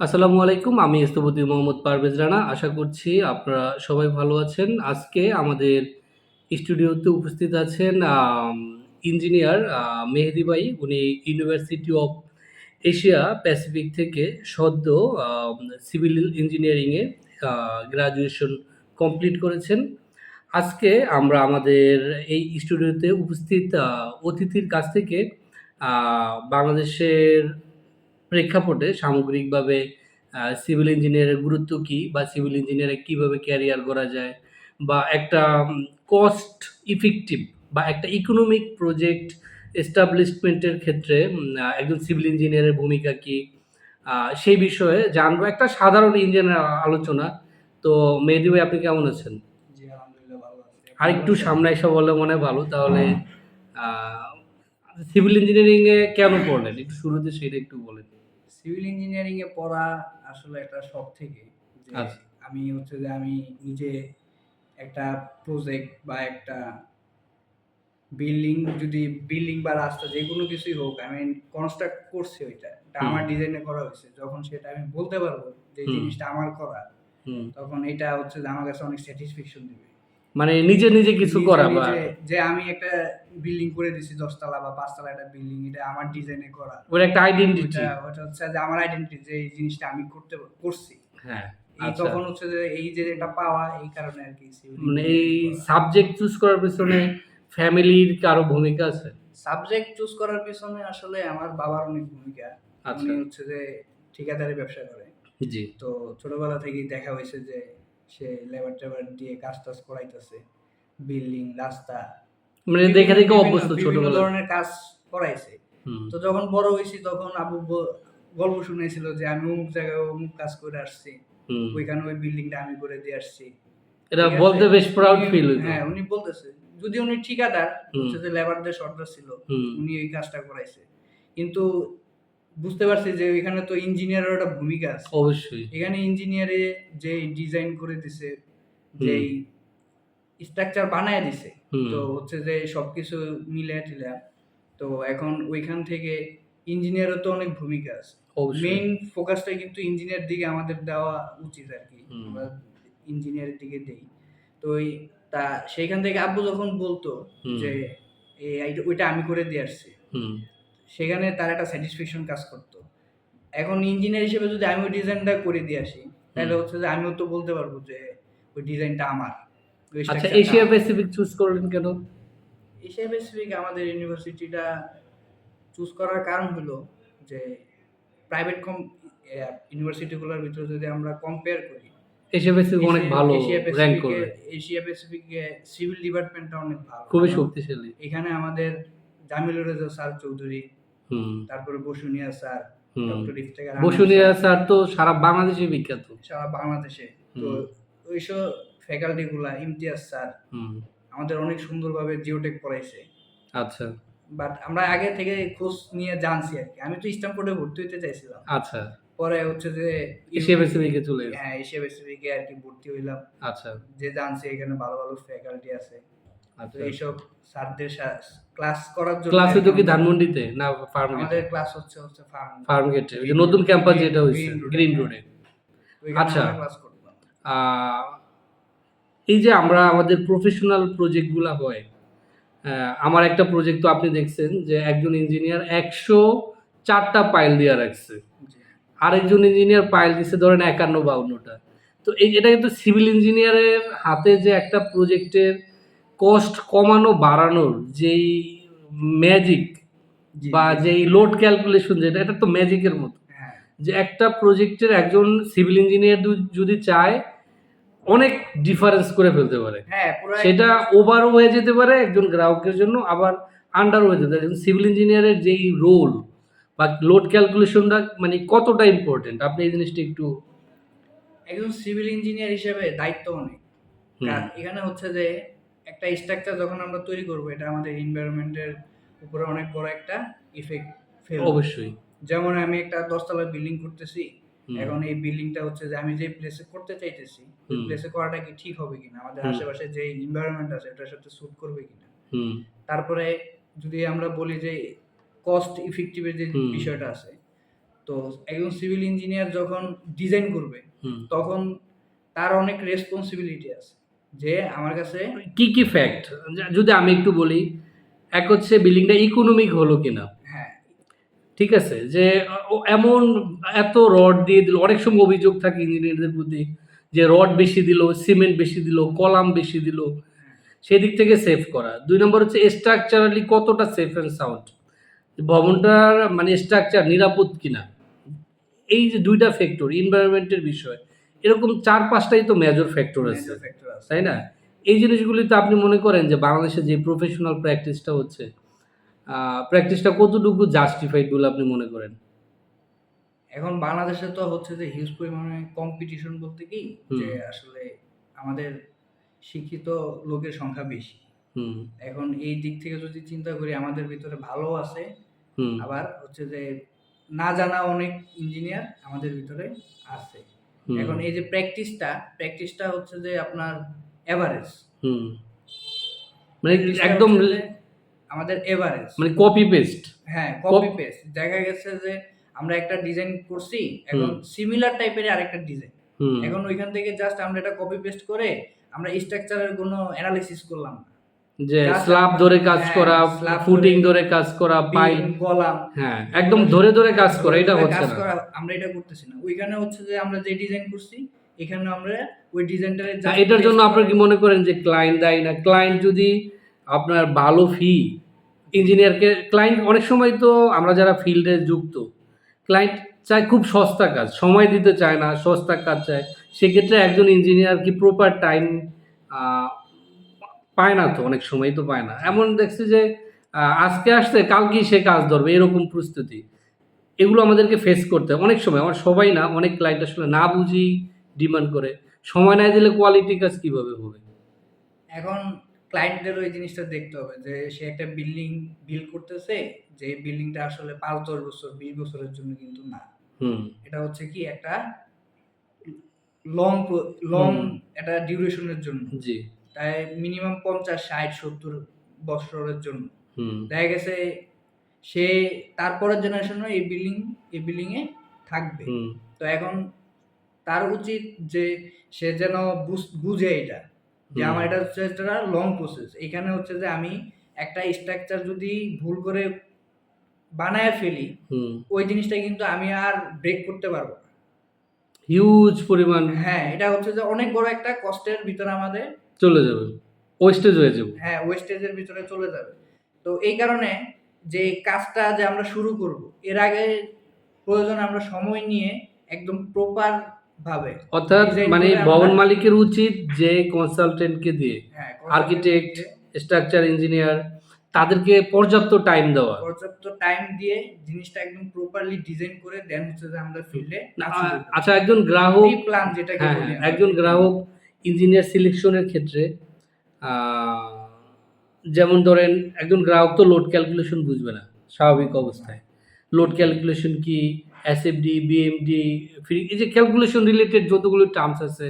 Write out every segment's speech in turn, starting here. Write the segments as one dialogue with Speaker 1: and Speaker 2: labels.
Speaker 1: আসসালামু আলাইকুম, আমি স্থপতি মোহাম্মদ পারভেজ রানা। আশা করছি আপনারা সবাই ভালো আছেন। আজকে আমাদের স্টুডিওতে উপস্থিত আছেন ইঞ্জিনিয়ার মেহেদি ভাই। উনি ইউনিভার্সিটি অফ এশিয়া প্যাসিফিক থেকে সদ্য সিভিল ইঞ্জিনিয়ারিংয়ে গ্রাজুয়েশন কমপ্লিট করেছেন। আজকে আমরা আমাদের এই স্টুডিওতে উপস্থিত অতিথির কাছ থেকে বাংলাদেশের প্রেক্ষাপটে সামগ্রিকভাবে সিভিল ইঞ্জিনিয়ারের গুরুত্ব কী বা সিভিল ইঞ্জিনিয়ারে কীভাবে ক্যারিয়ার করা যায় বা একটা কস্ট ইফেক্টিভ বা একটা ইকোনমিক প্রজেক্ট এস্টাবলিশমেন্টের ক্ষেত্রে একজন সিভিল ইঞ্জিনিয়ারের ভূমিকা কী? সেই বিষয়ে জানব। একটা সাধারণ ইঞ্জিনিয়ার আলোচনা। তো মেহেদি ভাই আপনি কেমন আছেন?
Speaker 2: জি আলহামদুলিল্লাহ ভালো আছি।
Speaker 1: আর একটু সামনে এসে বললে মনে হয় ভালো। তাহলে সিভিল ইঞ্জিনিয়ারিংয়ে এ কেন পড়লেন? একটু শুরুতে সেটা একটু বলেন
Speaker 2: সিভিল ইঞ্জিনিয়ারিং এ পড়া আসলে একটা শখ থেকে যে
Speaker 1: আচ্ছা।
Speaker 2: আমি হচ্ছে যে আমি নিজে একটা প্রজেক্ট বা একটা বিল্ডিং যদি বিল্ডিং বা রাস্তা যে কোনো কিছুই হোক আমি কনস্ট্রাক্ট করছি ওইটা। এটা আমার। ডিজাইনে করা হয়েছে। যখন সেটা আমি বলতে পারব যে জিনিসটা আমার করা তখন এটা হচ্ছে যে আমার কাছে অনেক স্যাটিসফ্যাকশন দিবে।
Speaker 1: মানে নিজে নিজে কিছু করা বা
Speaker 2: যে আমি একটা বিল্ডিং করে দিছি দশতলা বা পাঁচতলা একটা বিল্ডিং এটা আমার ডিজাইনে করা।
Speaker 1: ওর একটা আইডেন্টিটি
Speaker 2: ওটা হচ্ছে যে আমার আইডেন্টিটি যে এই জিনিসটা আমি করতে করছি।
Speaker 1: হ্যাঁ আচ্ছা।
Speaker 2: তখন হচ্ছে যে এই যে এটা পাওয়া এই কারণে আর কি
Speaker 1: মানে এই সাবজেক্ট চুজ করার পিছনে ফ্যামিলির কারও ভূমিকা আছে?
Speaker 2: সাবজেক্ট চুজ করার পিছনে আসলে আমার বাবার অনেক ভূমিকা।
Speaker 1: আচ্ছা।
Speaker 2: হচ্ছে যে ঠিকাদারি ব্যবসা করে।
Speaker 1: জি।
Speaker 2: তো ছোটবেলা থেকেই দেখা হয়েছে যে সে লেবার টেবার দিয়ে কাজ টাজ করাইতেছে বিল্ডিং রাস্তা
Speaker 1: মানে দেখে দেখে অভ্যস্ত ছোটবেলা
Speaker 2: ধরনের কাজ করাইছে। তো যখন বড় হয়েছি তখন আবু গল্প শুনেছিল যে আমি অমুক জায়গায় অমুক কাজ করে আসছি ওইখানে ওই বিল্ডিংটা আমি করে দিয়ে আসছি।
Speaker 1: এটা বলতে বেশ প্রাউড ফিল হইতো।
Speaker 2: হ্যাঁ উনি বলতেছে যদি উনি ঠিকাদার। হচ্ছে যে লেবারদের সর্দার ছিল উনি এই কাজটা করাইছে। কিন্তু বুঝতে পারছি যে এখানে তো ইঞ্জিনিয়ারের একটা ভূমিকা আছে।
Speaker 1: অবশ্যই।
Speaker 2: এখানে ইঞ্জিনিয়ারে যে ডিজাইন করে দিছে যেই স্ট্রাকচার বানায় দিছে তো হচ্ছে যে সবকিছু মিলে টিলে তো এখন ওইখান থেকে ইঞ্জিনিয়ারের তো অনেক ভূমিকা আছে। মেইন ফোকাসটা কিন্তু ইঞ্জিনিয়ার দিকে আমাদের দেওয়া উচিত আর কি। আমরা ইঞ্জিনিয়ারের দিকে দেই। তো ওই তা সেইখান থেকে আব্বু যখন বলতো যে এই ওইটা আমি করে দিয়ে আসছি। সেখানে তার একটা স্যাটিসফ্যাকশন কাজ করতো। এখন ইঞ্জিনিয়ার হিসেবে যদি আমি ওই ডিজাইনটা করে দিয়ে আসি তাহলে হচ্ছে যে আমিও তো বলতে পারব যে ওই ডিজাইনটা আমার।
Speaker 1: আচ্ছা এশিয়া প্যাসিফিক চুজ করলেন কেন?
Speaker 2: এশিয়া প্যাসিফিক আমাদের ইউনিভার্সিটিটা চুজ করার কারণ হলো যে প্রাইভেট কম ইউনিভার্সিটিগুলোর ভিতরে যদি আমরা কম্পেয়ার করি
Speaker 1: এশিয়া প্যাসিফিক অনেক ভালো র্যাঙ্ক করবে।
Speaker 2: এশিয়া প্যাসিফিকে সিভিল ডিপার্টমেন্টটা অনেক ভালো।
Speaker 1: খুবই শক্তিশালী।
Speaker 2: এখানে আমাদের জামিলুর রেজা স্যার চৌধুরী তারপরে Basunia sir doctor Iftekhar
Speaker 1: Basunia sir. তো সারা বাংলাদেশে বিখ্যাত।
Speaker 2: সারা বাংলাদেশে। তো ওইসব ফ্যাকাল্টি গুলা ইমতিয়াজ স্যার আমাদের অনেক সুন্দরভাবে জিওটেক পড়াইছে।
Speaker 1: আচ্ছা।
Speaker 2: বাট আমরা আগে থেকে খোঁজ নিয়ে জানছি আর কি। আমি তো স্ট্যাম্পোর্ডে ভর্তি হতে চাইছিলাম।
Speaker 1: আচ্ছা।
Speaker 2: পরে হচ্ছে যে
Speaker 1: এশিয়া প্যাসিফিকে চলে
Speaker 2: হ্যাঁ এশিয়া প্যাসিফিকে আর কি ভর্তি হইলাম।
Speaker 1: আচ্ছা।
Speaker 2: যে জানছি এখানে ভালো ভালো ফ্যাকাল্টি আছে। তো
Speaker 1: আচ্ছা
Speaker 2: এইসব স্যারদের ক্লাস করার জন্য
Speaker 1: ক্লাসে তো কি ধানমন্ডিতে? না ফার্ম
Speaker 2: আমাদের ক্লাস হচ্ছে হচ্ছে ফার্ম
Speaker 1: ফার্ম গেটে ওই যে নতুন ক্যাম্পাস যেটা হয়েছে গ্রিন। রোডে আচ্ছা। এই যে আমরা আমাদের প্রফেশনাল প্রজেক্টগুলো হয় আমার একটা প্রজেক্ট তো আপনি দেখছেন যে একজন ইঞ্জিনিয়ার একশো চারটা পাইল দিয়ে রাখছে। আরেকজন ইঞ্জিনিয়ার পাইল দিচ্ছে ধরেন একান্ন বাউন্নটা। তো এই এটা কিন্তু সিভিল ইঞ্জিনিয়ারের হাতে যে একটা প্রজেক্টের কস্ট কমানো বাড়ানোর যেই ম্যাজিক বা যেই লোড ক্যালকুলেশন যেটা এটা তো ম্যাজিকের মতো।
Speaker 2: হ্যাঁ।
Speaker 1: যে একটা প্রজেক্টের একজন সিভিল ইঞ্জিনিয়ার যদি চায় অনেক ডিফারেন্স করে ফেলতে পারে।
Speaker 2: হ্যাঁ
Speaker 1: সেটা ওভারও হয়ে যেতে পারে একজন গ্রাহকের জন্য আবার আন্ডার হয়ে যেতে পারে। সিভিল ইঞ্জিনিয়ারের যেই রোল বা লোড ক্যালকুলেশনটা মানে কতটা ইম্পর্টেন্ট আপনি এই জিনিসটা একটু
Speaker 2: একজন সিভিল ইঞ্জিনিয়ার হিসেবে দায়িত্ব অনেক। এখানে হচ্ছে যে একটা স্ট্রাকচার যখন আমরা তৈরি করব এটা আমাদের এনভায়রনমেন্টের উপরে অনেক বড় একটা ইফেক্ট ফেল
Speaker 1: অবশ্যই।
Speaker 2: যেমন আমি একটা দশতলা বিল্ডিং করতেছি এখন এই বিল্ডিংটা হচ্ছে যে আমি যে প্লেসে করতে চাইতেছি প্লেসে করাটা কি ঠিক হবে কিনা? আমাদের আশেপাশে যে এনভায়রনমেন্ট আছে এটার সাথে স্যুট করবে কিনা?
Speaker 1: হুম,
Speaker 2: তারপরে যদি আমরা বলি যে কস্ট ইফেক্টিভের যে বিষয়টা আছে তো একজন সিভিল ইঞ্জিনিয়ার যখন ডিজাইন করবে তখন তার অনেক রেসপন্সিবিলিটি আছে। যে আমার কাছে
Speaker 1: কি কি ফ্যাক্ট যদি আমি একটু বলি এক হচ্ছে বিল্ডিংটা ইকোনমিক হলো কিনা?
Speaker 2: হ্যাঁ।
Speaker 1: ঠিক আছে? যে এমন এত রড দিয়ে দিল অনেক সময় অভিযোগ থাকে ইঞ্জিনিয়ারদের প্রতি যে রড বেশি দিল সিমেন্ট বেশি দিল কলাম বেশি দিল। সেদিক থেকে সেভ করা। দুই নম্বর হচ্ছে স্ট্রাকচারালি কতটা সেফ অ্যান্ড সাউন্ড ভবনটার মানে স্ট্রাকচার নিরাপদ কিনা? এই যে দুইটা ফ্যাক্টর এনভায়রনমেন্টের বিষয়। এরকম চার পাঁচটাই তো মেজর ফ্যাক্টর আছে। তাই না? এই জিনিসগুলিতে আপনি মনে করেন যে বাংলাদেশে যে প্রফেশনাল প্র্যাকটিসটা হচ্ছে প্র্যাকটিসটা কতটুকু জাস্টিফাইড বলে আপনি মনে করেন?
Speaker 2: এখন বাংলাদেশে তো হচ্ছে যে হিউজ পরিমাণে কম্পিটিশন বলতে কি? যে আসলে আমাদের শিক্ষিত লোকের সংখ্যা বেশি। এখন এই দিক থেকে যদি চিন্তা করি আমাদের ভিতরে ভালো আছে। আবার হচ্ছে যে না জানা অনেক ইঞ্জিনিয়ার আমাদের ভিতরে আছে। এখন এই যে প্র্যাকটিসটা প্র্যাকটিসটা হচ্ছে যে আপনার এভারেজ
Speaker 1: হুম। মানে একদম
Speaker 2: আমাদের এভারেজ
Speaker 1: মানে কপি পেস্ট
Speaker 2: হ্যাঁ কপি পেস্ট দেখা গেছে যে আমরা একটা ডিজাইন করছি এখন সিমিলার টাইপের আরেকটা ডিজাইন এখন ওইখান থেকে জাস্ট আমরা এটা কপি পেস্ট করে আমরা স্ট্রাকচারের কোনো অ্যানালিসিস করলাম না।
Speaker 1: যে স্ল্যাব ধরে কাজ করা ফুটিং
Speaker 2: ধরে-
Speaker 1: কাজ করা পাইল
Speaker 2: বিম, কলাম।
Speaker 1: হ্যাঁ একদম ধরে ধরে কাজ করা এটা হচ্ছে না।
Speaker 2: আমরা এটা করতেছি না। ওইখানে হচ্ছে যে আমরা যে ডিজাইন করছি এখানে আমরা ওই ডিজাইনটারে
Speaker 1: এটার জন্য আপনারা কি মনে করেন যে ক্লায়েন্ট দায়ী না? ক্লায়েন্ট যদি আপনার ভালো ফি ইঞ্জিনিয়ারকে ক্লায়েন্ট অনেক সময় তো আমরা যারা ফিল্ডে যুক্ত ক্লায়েন্ট চায় খুব সস্তা কাজ সময় দিতে চায় না সস্তা কাজ চায়। সেক্ষেত্রে একজন ইঞ্জিনিয়ার কি প্রপার টাইম পায় না তো অনেক সময় তো পায় না। এমন দেখছি যে আজকে আসছে কালকেই সে কাজ ধরবে এরকম প্রস্তুতি এগুলো আমাদেরকে ফেস করতে হয়। অনেক সময় আমার সবাই না অনেক ক্লায়েন্ট আসলে না বুঝি ডিমান্ড করে। সময় না দিলে কোয়ালিটি কাজ কীভাবে হবে?
Speaker 2: এখন ক্লায়েন্টদের ওই জিনিসটা দেখতে হবে যে সে একটা বিল্ডিং বিল্ড করতেছে যে বিল্ডিংটা আসলে পাঁচ দশ বছর বিশ বছরের জন্য কিন্তু না।
Speaker 1: হুম।
Speaker 2: এটা হচ্ছে কি একটা লং লং। একটা ডিউরেশনের জন্য।
Speaker 1: জি।
Speaker 2: তাই মিনিমাম পঞ্চাশ ষাট সত্তর বছরের জন্য। দেখা গেছে সে তারপরের জেনারেশনও এই বিল্ডিং এই বিল্ডিং এ থাকবে। তো এখন তার উচিত যে সে যেন বুঝ- বুঝে এটা। যে আমার এটা হচ্ছে একটা লং প্রসেস এখানে হচ্ছে যে আমি একটা স্ট্রাকচার যদি ভুল করে বানায় ফেলি ওই জিনিসটা কিন্তু আমি আর ব্রেক করতে পারব না।
Speaker 1: হিউজ পরিমাণ।
Speaker 2: হ্যাঁ এটা হচ্ছে যে অনেক বড় একটা কষ্টের ভিতরে আমাদের
Speaker 1: চলে যাবে। ওয়েস্টেজ হয়ে যাবে।
Speaker 2: হ্যাঁ ওয়েস্টেজের ভিতরে চলে যাবে। তো এই কারণে যে কাজটা যে আমরা শুরু করব এর আগে প্রয়োজন আমরা সময় নিয়ে একদম প্রপার ভাবে
Speaker 1: অর্থাৎ মানে ভবন মালিকের উচিত যে কনসালটেন্টকে দিয়ে
Speaker 2: হ্যাঁ
Speaker 1: Architect, স্ট্রাকচার ইঞ্জিনিয়ার তাদেরকে পর্যাপ্ত টাইম দেওয়া।
Speaker 2: পর্যাপ্ত টাইম দিয়ে জিনিসটা একদম প্রপারলি ডিজাইন করে দেন হচ্ছে যে আমরা ফিল্ডে
Speaker 1: আচ্ছা একজন গ্রাহক
Speaker 2: প্ল্যান যেটাকে
Speaker 1: হ্যাঁ হ্যাঁ, একজন গ্রাহক ইঞ্জিনিয়ার সিলেকশনের ক্ষেত্রে যেমন ধরেন একজন গ্রাহক তো লোড ক্যালকুলেশন বুঝবে না স্বাভাবিক অবস্থায়। লোড ক্যালকুলেশন কি এসএফডি বিএমডি ফ্রি এই যে ক্যালকুলেশন রিলেটেড যতগুলো টার্মস আছে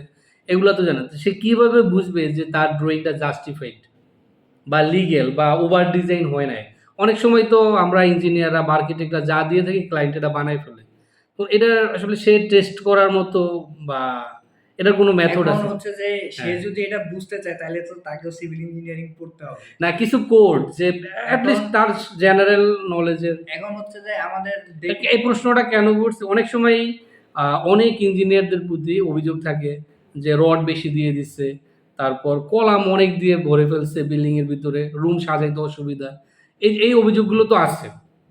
Speaker 1: এগুলো তো জানে সে কীভাবে বুঝবে যে তার ড্রয়িংটা জাস্টিফাইড বা লিগেল বা ওভার ডিজাইন হয় নাই। অনেক সময় তো আমরা ইঞ্জিনিয়াররা বা আর্কিটেক্টরা যা দিয়ে থাকি ক্লায়েন্ট এটা বানাই ফেলে। তো এটা আসলে সে টেস্ট করার মতো বা এটার কোনো মেথড আছে?
Speaker 2: হচ্ছে যে সে
Speaker 1: হ্যাঁ।
Speaker 2: যদি এটা বুঝতে চায় তাহলে তো তাকেও সিভিল ইঞ্জিনিয়ারিং পড়তে হবে।
Speaker 1: না কিছু কোড যে অ্যাটলিস্ট তার জেনারেল নলেজের
Speaker 2: এখন হচ্ছে যে আমাদের
Speaker 1: এই প্রশ্নটা কেন করছে অনেক সময় অনেক ইঞ্জিনিয়ারদের প্রতি অভিযোগ থাকে যে রড বেশি দিয়ে দিচ্ছে। তারপর কলাম অনেক দিয়ে ভরে ফেলছে বিল্ডিং এর ভিতরে রুম সাজাইতে অসুবিধা। এই এই অভিযোগগুলো তো আছে।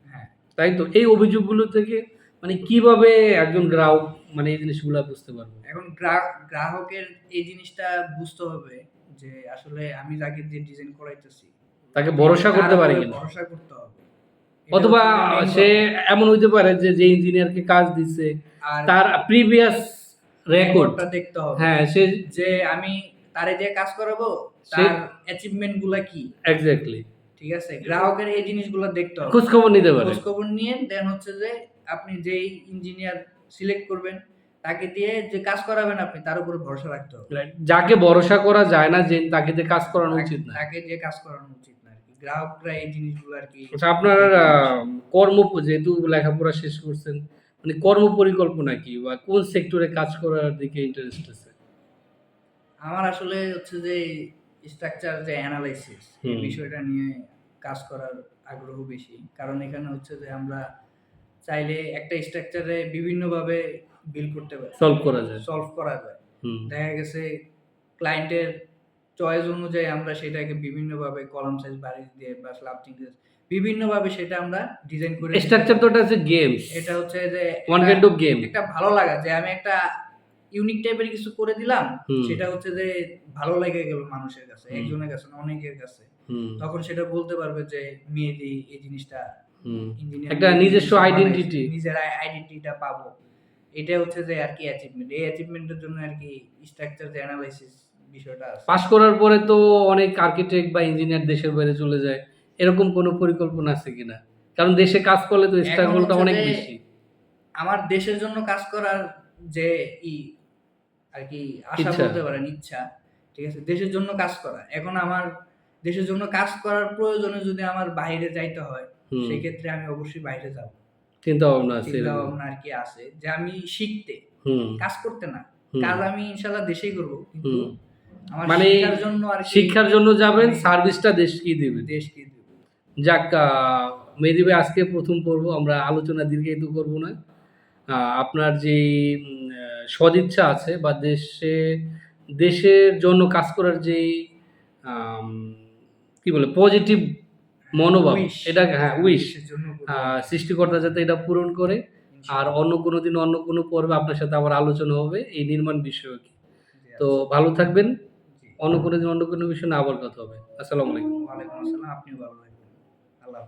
Speaker 2: হ্যাঁ।
Speaker 1: তাই তো? এই অভিযোগগুলো থেকে মানে কীভাবে একজন গ্রাহক মানে এই জিনিসগুলো বুঝতে পারবে?
Speaker 2: এখন গ্রাহকের এই জিনিসটা বুঝতে হবে যে আসলে আমি যাকে যে ডিজাইন করাইতেছি
Speaker 1: তাকে ভরসা করতে পারে কিনা?
Speaker 2: ভরসা করতে হবে।
Speaker 1: অথবা সে এমন হইতে পারে যে যে ইঞ্জিনিয়ারকে কাজ
Speaker 2: আর
Speaker 1: তার প্রিভিয়াস রেকর্ড
Speaker 2: রেকর্ডটা দেখতে হবে।
Speaker 1: হ্যাঁ সে
Speaker 2: যে আমি তারে যে কাজ করাবো তার অ্যাচিভমেন্টগুলা কি?
Speaker 1: এক্স্যাক্টলি
Speaker 2: ঠিক আছে? গ্রাহকের এই জিনিসগুলো দেখতে হবে।
Speaker 1: খোঁজ খবর নিতে পারে।
Speaker 2: খোঁজ খবর নিয়ে দেন হচ্ছে যে আপনি যেই ইঞ্জিনিয়ার সিলেক্ট করবেন তাকে দিয়ে যে কাজ করাবেন আপনি তার উপরে ভরসা রাখতে হবে।
Speaker 1: যাকে ভরসা করা যায় না যে তাকে দিয়ে কাজ করানো উচিত না।
Speaker 2: তাকে যে কাজ করানো উচিত না কি। গ্রাহকরা এই জিনিসগুলো আর কি
Speaker 1: আচ্ছা আপনার কর্ম যেহেতু লেখাপড়া শেষ করছেন মানে কর্ম পরিকল্পনা কি? বা কোন সেক্টরে কাজ করার দিকে ইন্টারেস্ট আছে?
Speaker 2: আমার আসলে হচ্ছে যে স্ট্রাকচার যে অ্যানালাইসিস এই বিষয়টা নিয়ে কাজ করার আগ্রহ বেশি। কারণ এখানে হচ্ছে যে আমরা চাইলে একটা স্ট্রাকচারে বিভিন্নভাবে বিল করতে পারি।
Speaker 1: সলভ করা যায়।
Speaker 2: সলভ করা যায়। দেখা গেছে ক্লায়েন্টের চয়েস অনুযায়ী আমরা সেটাকে বিভিন্নভাবে কলাম সাইজ বাড়িয়ে দিয়ে বা স্লাবটিং বিভিন্নভাবে সেটা আমরা ডিজাইন করে
Speaker 1: স্ট্রাকচার তো এটা হচ্ছে গেমস
Speaker 2: এটা হচ্ছে যে
Speaker 1: ওয়ান কাইন্ড অফ গেম
Speaker 2: একটা ভালো লাগা যে আমি একটা ইউনিক টাইপের কিছু করে দিলাম সেটা হচ্ছে যে ভালো লেগে গেল মানুষের কাছে একজনের কাছে না অনেকের কাছে। তখন সেটা বলতে পারবে যে মেয়েদি এই জিনিসটা
Speaker 1: একটা নিজস্ব identity।
Speaker 2: নিজের আইডেন্টিটিটা পাবো। এটা হচ্ছে যে আর কি অ্যাচিভমেন্ট এই অ্যাচিভমেন্টের জন্য আর কি স্ট্রাকচার যে অ্যানালাইসিস বিষয়টা
Speaker 1: পাস করার পরে তো অনেক আর্কিটেক্ট বা ইঞ্জিনিয়ার দেশের বাইরে চলে যায়। এরকম কোনো পরিকল্পনা আছে কিনা কারণ দেশে কাজ করলে তো স্ট্রাগলটা অনেক বেশি।
Speaker 2: আমার দেশের জন্য কাজ করার যে ই আর কি আশা বলতে পারেন ইচ্ছা। ঠিক আছে? দেশের জন্য কাজ করা। এখন আমার দেশের জন্য কাজ করার প্রয়োজনে যদি আমার বাইরে যাইতে হয় সেক্ষেত্রে আমি অবশ্যই বাইরে যাব।
Speaker 1: চিন্তা ভাবনা আছে।
Speaker 2: চিন্তা ভাবনা আর কি আছে যে আমি শিখতে কাজ করতে না। কাজ আমি ইনশাল্লাহ দেশেই করব কিন্তু আমার
Speaker 1: মানে
Speaker 2: শিক্ষার জন্য আর
Speaker 1: শিক্ষার জন্য যাবেন সার্ভিসটা দেশকে দিবেন
Speaker 2: দেশকে দিব।
Speaker 1: যাক ভাই আজকে প্রথম পর্ব আমরা আলোচনা দীর্ঘায়িত করব না। আপনার যে সদিচ্ছা আছে বা দেশে দেশের জন্য কাজ করার যে আম, কি বলে পজিটিভ মনোভাব। এটা হ্যাঁ উইশ। সৃষ্টিকর্তা যাতে এটা পূরণ করে আর অন্য কোনো দিন অন্য কোনো পর্বে আপনার সাথে আবার আলোচনা হবে এই নির্মাণ বিষয়ে তো ভালো থাকবেন অন্য কোনো দিন অন্য কোনো বিষয় না আবার কথা হবে। আসসালামু আলাইকুম।
Speaker 2: ওয়ালাইকুম আসসালাম আপনিও ভালো থাকবেন। আল্লাহ